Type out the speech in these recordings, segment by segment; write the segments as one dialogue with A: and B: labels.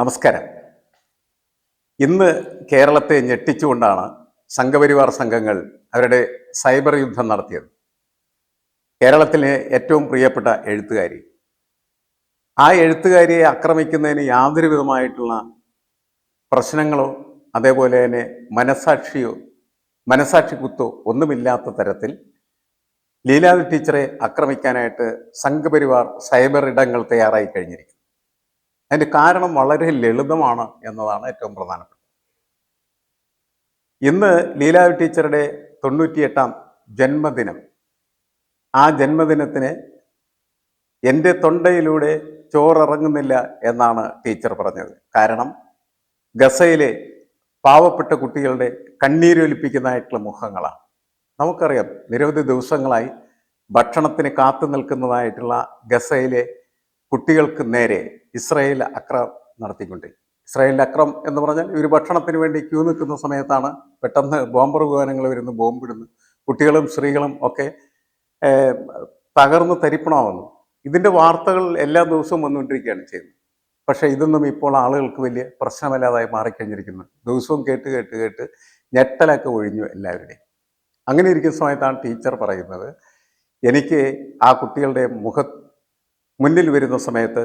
A: നമസ്കാരം. ഇന്ന് കേരളത്തെ ഞെട്ടിച്ചുകൊണ്ടാണ് സംഘപരിവാർ സംഘങ്ങൾ അവരുടെ സൈബർ യുദ്ധം നടത്തിയത്. കേരളത്തിലെ ഏറ്റവും പ്രിയപ്പെട്ട എഴുത്തുകാരി. ആ എഴുത്തുകാരിയെ ആക്രമിക്കുന്നതിന് യാതൊരു വിധമായിട്ടുള്ള പ്രശ്നങ്ങളോ അതേപോലെ തന്നെ മനസാക്ഷിയോ മനസാക്ഷി കുത്തോ ഒന്നുമില്ലാത്ത തരത്തിൽ ലീലാവതി ടീച്ചറെ ആക്രമിക്കാനായിട്ട് സംഘപരിവാർ സൈബർ ഇടങ്ങൾ തയ്യാറായി കഴിഞ്ഞിരിക്കുന്നു. അതിന്റെ കാരണം വളരെ ലളിതമാണ് എന്നതാണ് ഏറ്റവും പ്രധാനപ്പെട്ടത്. ഇന്ന് ലീലാവതി ടീച്ചറുടെ തൊണ്ണൂറ്റിയെട്ടാം ജന്മദിനം. ആ ജന്മദിനത്തിന് എന്റെ തൊണ്ടയിലൂടെ ചോറിറങ്ങുന്നില്ല എന്നാണ് ടീച്ചർ പറഞ്ഞത്. കാരണം ഗസയിലെ പാവപ്പെട്ട കുട്ടികളുടെ കണ്ണീരൊലിപ്പിക്കുന്നതായിട്ടുള്ള മുഖങ്ങളാണ്. നമുക്കറിയാം നിരവധി ദിവസങ്ങളായി ഭക്ഷണത്തിന് കാത്തു നിൽക്കുന്നതായിട്ടുള്ള ഗസയിലെ കുട്ടികൾക്ക് നേരെ ഇസ്രായേൽ അക്രം നടത്തിക്കൊണ്ട്. ഇസ്രായേലിന്റെ അക്രമം എന്ന് പറഞ്ഞാൽ ഇവർ ഭക്ഷണത്തിന് വേണ്ടി ക്യൂ നിൽക്കുന്ന സമയത്താണ് പെട്ടെന്ന് ബോംബർ വിമാനങ്ങൾ വരുന്നു ബോംബിടുന്നു കുട്ടികളും സ്ത്രീകളും ഒക്കെ തകർന്ന് തരിപ്പണമാവുന്നു ഇതിന്റെ വാർത്തകൾ എല്ലാ ദിവസവും വന്നുകൊണ്ടിരിക്കുകയാണ് ചെയ്യുന്നത്. പക്ഷേ ഇതൊന്നും ഇപ്പോൾ ആളുകൾക്ക് വലിയ പ്രശ്നമല്ലാതായി മാറിക്കഴിഞ്ഞിരിക്കുന്നു. ദിവസവും കേട്ട് കേട്ട് കേട്ട് ഞെട്ടലൊക്കെ ഒഴിഞ്ഞു എല്ലാവരുടെയും. അങ്ങനെ ഇരിക്കുന്ന സമയത്താണ് ടീച്ചർ പറയുന്നത് എനിക്ക് ആ കുട്ടികളുടെ മുഖ മുന്നിൽ വരുന്ന സമയത്ത്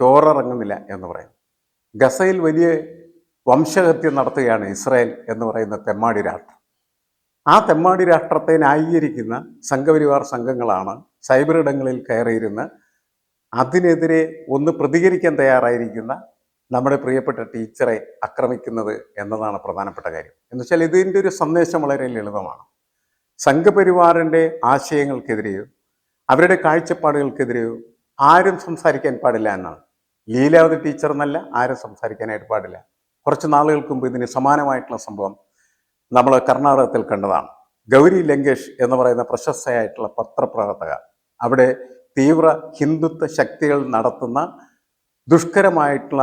A: ചോറിറങ്ങുന്നില്ല എന്ന് പറയും ഗസയിൽ വലിയ വംശഹത്യ നടത്തുകയാണ് ഇസ്രായേൽ എന്ന് പറയുന്ന തെമ്മാടി രാഷ്ട്രം. ആ തെമ്മാടി രാഷ്ട്രത്തെ ന്യായീകരിക്കുന്ന സംഘപരിവാർ സംഘങ്ങളാണ് സൈബർ ഇടങ്ങളിൽ കയറിയിരുന്ന് അതിനെതിരെ ഒന്ന് പ്രതികരിക്കാൻ തയ്യാറായിരിക്കുന്ന നമ്മുടെ പ്രിയപ്പെട്ട ടീച്ചറെ ആക്രമിക്കുന്നത് എന്നതാണ് പ്രധാനപ്പെട്ട കാര്യം. എന്ന് വെച്ചാൽ ഇതിന്റെ ഒരു സന്ദേശം വളരെ ലളിതമാണ്. സംഘപരിവാറിന്റെ ആശയങ്ങൾക്കെതിരെയോ അവരുടെ കാഴ്ചപ്പാടുകൾക്കെതിരെയോ ആരും സംസാരിക്കാൻ പാടില്ല എന്നാണ്. ലീലാവതി ടീച്ചർ എന്നല്ല ആരും സംസാരിക്കാനായിട്ട് പാടില്ല. കുറച്ച് നാളുകൾക്ക് മുമ്പ് ഇതിന് സമാനമായിട്ടുള്ള സംഭവം നമ്മൾ കർണാടകത്തിൽ കണ്ടതാണ്. ഗൗരി ലങ്കേഷ് എന്ന് പറയുന്ന പ്രശസ്തയായിട്ടുള്ള പത്രപ്രവർത്തക. അവിടെ തീവ്ര ഹിന്ദുത്വ ശക്തികൾ നടത്തുന്ന ദുഷ്കരമായിട്ടുള്ള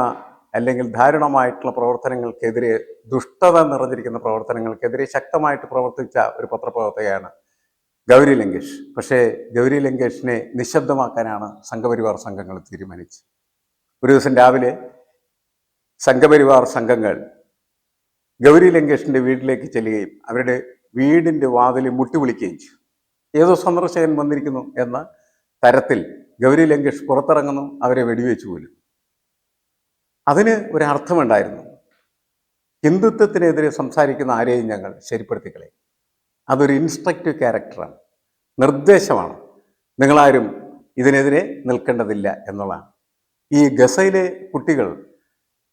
A: അല്ലെങ്കിൽ ദാരുണമായിട്ടുള്ള പ്രവർത്തനങ്ങൾക്കെതിരെ ദുഷ്ടത നിറഞ്ഞിരിക്കുന്ന പ്രവർത്തനങ്ങൾക്കെതിരെ ശക്തമായിട്ട് പ്രവർത്തിച്ച ഒരു പത്രപ്രവർത്തകയാണ് ഗൗരി ലങ്കേഷ്. പക്ഷേ ഗൗരി ലങ്കേഷിനെ നിശബ്ദമാക്കാനാണ് സംഘപരിവാർ സംഘങ്ങൾ തീരുമാനിച്ചത്. ഒരു ദിവസം രാവിലെ സംഘപരിവാർ സംഘങ്ങൾ ഗൗരി ലങ്കേഷിന്റെ വീട്ടിലേക്ക് ചെല്ലുകയും അവരുടെ വീടിന്റെ വാതിൽ മുട്ടിവിളിക്കുകയും ചെയ്തു. ഏതോ സന്ദർശകൻ വന്നിരിക്കുന്നു എന്ന തരത്തിൽ ഗൗരി ലങ്കേഷ് പുറത്തിറങ്ങുന്നു അവരെ വെടിവെച്ചു പോലും അതിന് ഒരർത്ഥമുണ്ടായിരുന്നു. ഹിന്ദുത്വത്തിനെതിരെ സംസാരിക്കുന്ന ആരെയും ഞങ്ങൾ ശരിപ്പെടുത്തിക്കളെ അതൊരു ഇൻസ്ട്രക്റ്റീവ് ക്യാരക്ടറാണ്. നിർദ്ദേശമാണ്. നിങ്ങളാരും ഇതിനെതിരെ നിൽക്കേണ്ടതില്ല എന്നുള്ളതാണ്. ഈ ഗസയിലെ കുട്ടികൾ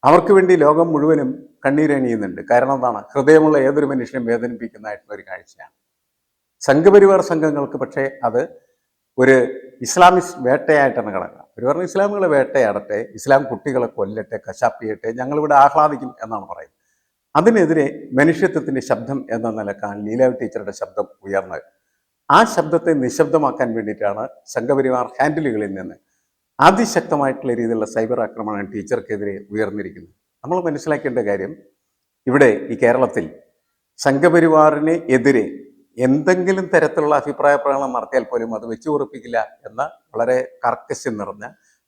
A: അവർക്ക് വേണ്ടി ലോകം മുഴുവനും കണ്ണീരണിയുന്നുണ്ട് കാരണം എന്താണ്? ഹൃദയമുള്ള ഏതൊരു മനുഷ്യനും വേദനിപ്പിക്കുന്നതായിട്ടുള്ള ഒരു കാഴ്ചയാണ്. സംഘപരിവാർ സംഘങ്ങൾക്ക് പക്ഷേ അത് ഒരു ഇസ്ലാമിസ്റ്റ് വേട്ടയായിട്ടാണ് കിടക്കുക അവർ പറഞ്ഞു ഇസ്ലാമുകളെ വേട്ടയാടട്ടെ ഇസ്ലാം കുട്ടികളെ കൊല്ലട്ടെ കശാപ്പ് ഞങ്ങളിവിടെ ആഹ്ലാദിക്കും എന്നാണ് പറയുന്നത്. അതിനെതിരെ മനുഷ്യത്വത്തിന്റെ ശബ്ദം എന്ന നിലക്കാണ് ലീലാവ് ടീച്ചറുടെ ശബ്ദം ഉയർന്നത്. ആ ശബ്ദത്തെ നിശബ്ദമാക്കാൻ വേണ്ടിയിട്ടാണ് സംഘപരിവാർ ഹാൻഡിലുകളിൽ നിന്ന് അതിശക്തമായിട്ടുള്ള രീതിയിലുള്ള സൈബർ ആക്രമണം ടീച്ചർക്കെതിരെ ഉയർന്നിരിക്കുന്നത്. നമ്മൾ മനസ്സിലാക്കേണ്ട കാര്യം ഇവിടെ ഈ കേരളത്തിൽ സംഘപരിവാറിന് എതിരെ എന്തെങ്കിലും തരത്തിലുള്ള അഭിപ്രായ പ്രകടനം നടത്തിയാൽ പോലും അത് വെച്ചു ഉറപ്പിക്കില്ല എന്ന വളരെ കർക്കശ്യം നിറഞ്ഞ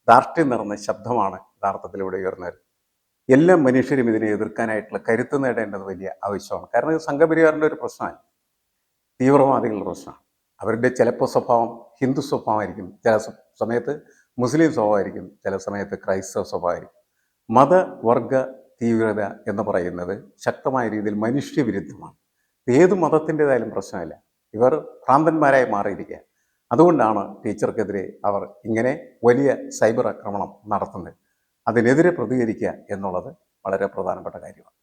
A: ധാർഷ്ട്യം നിറഞ്ഞ ശബ്ദമാണ് യഥാർത്ഥത്തിൽ ഇവിടെ ഉയർന്നത്. എല്ലാ മനുഷ്യരും ഇതിനെ എതിർക്കാനായിട്ടുള്ള കരുത്ത് നേടേണ്ടത് വലിയ ആവശ്യമാണ്. കാരണം ഇത് സംഘപരിവാറിന്റെ ഒരു പ്രശ്നമാണ് തീവ്രവാദികളുടെ പ്രശ്നമാണ്. അവരുടെ ചിലപ്പോൾ സ്വഭാവം ഹിന്ദു സ്വഭാവമായിരിക്കും. ചില സമയത്ത് മുസ്ലിം സ്വഭാവമായിരിക്കും. ചില സമയത്ത് ക്രൈസ്തവ സ്വഭാവമായിരിക്കും. മതവർഗ തീവ്രത എന്ന് പറയുന്നത് ശക്തമായ രീതിയിൽ മനുഷ്യവിരുദ്ധമാണ്. ഏത് മതത്തിന്റെതായാലും പ്രശ്നമില്ല. ഇവർ ഭ്രാന്തന്മാരായി മാറിയിരിക്കുക. അതുകൊണ്ടാണ് ടീച്ചർക്കെതിരെ അവർ ഇങ്ങനെ വലിയ സൈബർ ആക്രമണം നടത്തുന്നത്. അതിനെതിരെ പ്രതികരിക്കുക എന്നുള്ളത് വളരെ പ്രധാനപ്പെട്ട കാര്യമാണ്.